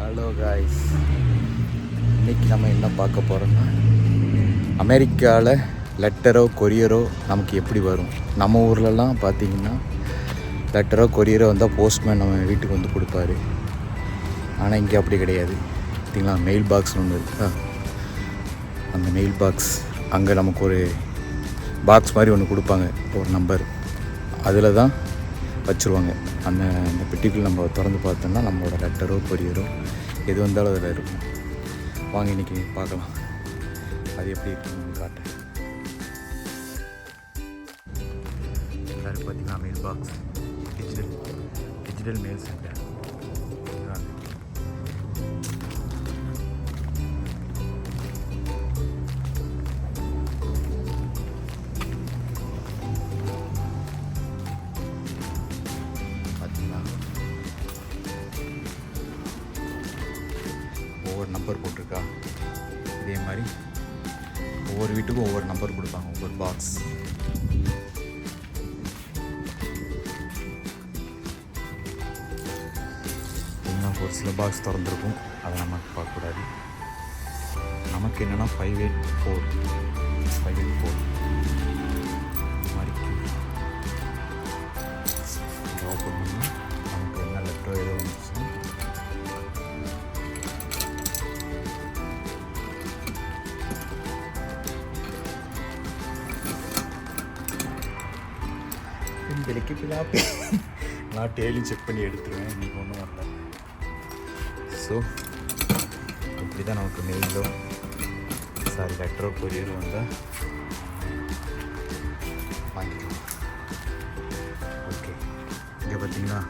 Hello guys இன்னைக்கு நம்ம என்ன பார்க்க போகிறோம்னா அமெரிக்காவில் லெட்டரோ கொரியரோ நமக்கு எப்படி வரும்? நம்ம ஊர்லலாம் பார்த்தீங்கன்னா லெட்டரோ கொரியரோ வந்தால் போஸ்ட்மேன் நம்ம வீட்டுக்கு வந்து கொடுப்பாரு. ஆனால் இங்கே அப்படி கிடையாது. பார்த்தீங்களா? மெயில் பாக்ஸ் ஒன்று இருக்கா அந்த மெயில் பாக்ஸ் அங்கே நமக்கு ஒரு பாக்ஸ் மாதிரி ஒன்று கொடுப்பாங்க. ஒரு நம்பர் அதில் தான் வச்சுருவாங்க. அந்த அந்த பெட்டிக்குள் நம்ம திறந்து பார்த்தோம்னா நம்மளோட லெட்டரோ கொரியரோ எது வந்தாலும் அதில் இருக்கும். வாங்க இன்றைக்கி பார்க்கலாம். அது எப்படி இருக்குன்னு காட்டேன் எல்லோரும் பார்த்தீங்கன்னா mail box digital digital mail center ஒவ்வொரு நம்பர் போட்டிருக்கா? இதே மாதிரி ஒவ்வொரு வீட்டுக்கும் ஒவ்வொரு நம்பர் கொடுப்பாங்க ஒவ்வொரு பாக்ஸ் இன்னும் ஒரு சில பாக்ஸ் திறந்துருக்கும். அதை நம்ம பார்க்கக்கூடாது நமக்கு என்னென்னா five eight four five eight four பெண்களுக்கு பிளாப்பி. நான் டெய்லியும் செக் பண்ணி எடுத்துருவேன். இன்றைக்கி ஒன்றும் வரல. ஸோ இப்படி தான் நமக்கு மெயிலோ சாரி லெட்டரோ கொரியரோ வந்தால் வாங்கிக்கலாம். ஓகே இங்கே பார்த்தீங்கன்னா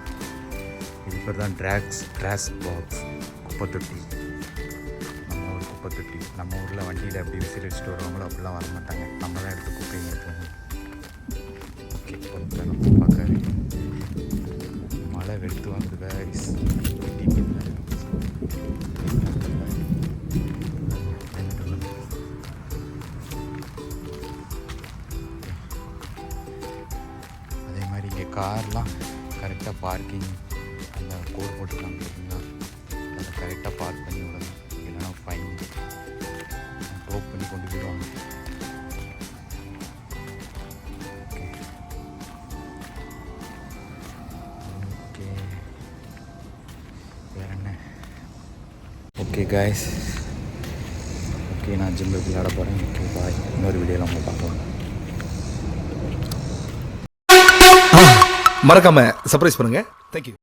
இது பேர் தான் ட்ராக்ஸ் ட்ராஸ் பாக்ஸ் குப்பை தொட்டி நம்ம ஊர் குப்பை தொட்டி நம்ம ஊரில் வண்டியில் அப்படி விசில் அடிச்சுட்டு வருவாங்களோ அப்படிலாம் வர மாட்டாங்க நம்ம தான் எடுத்து குப்பைங்க போகணும். ஓகே நம்ம மழை வெளுத்து வந்து வேரிஸ் அதே மாதிரி இங்கே கார்லாம் கரெக்டாக பார்க்கிங் அந்த கோட் போட்டுருக்காங்க பார்த்தீங்களா ஓகே காய்ஸ் ஓகே நான் ஜிம்மில் விளையாட போகிறேன் ஓகே பாய் இன்னொரு வீடியோவில் நம்ம பார்க்கலாம். மறக்காம சர்ப்ரைஸ் பண்ணுங்க. தேங்க்யூ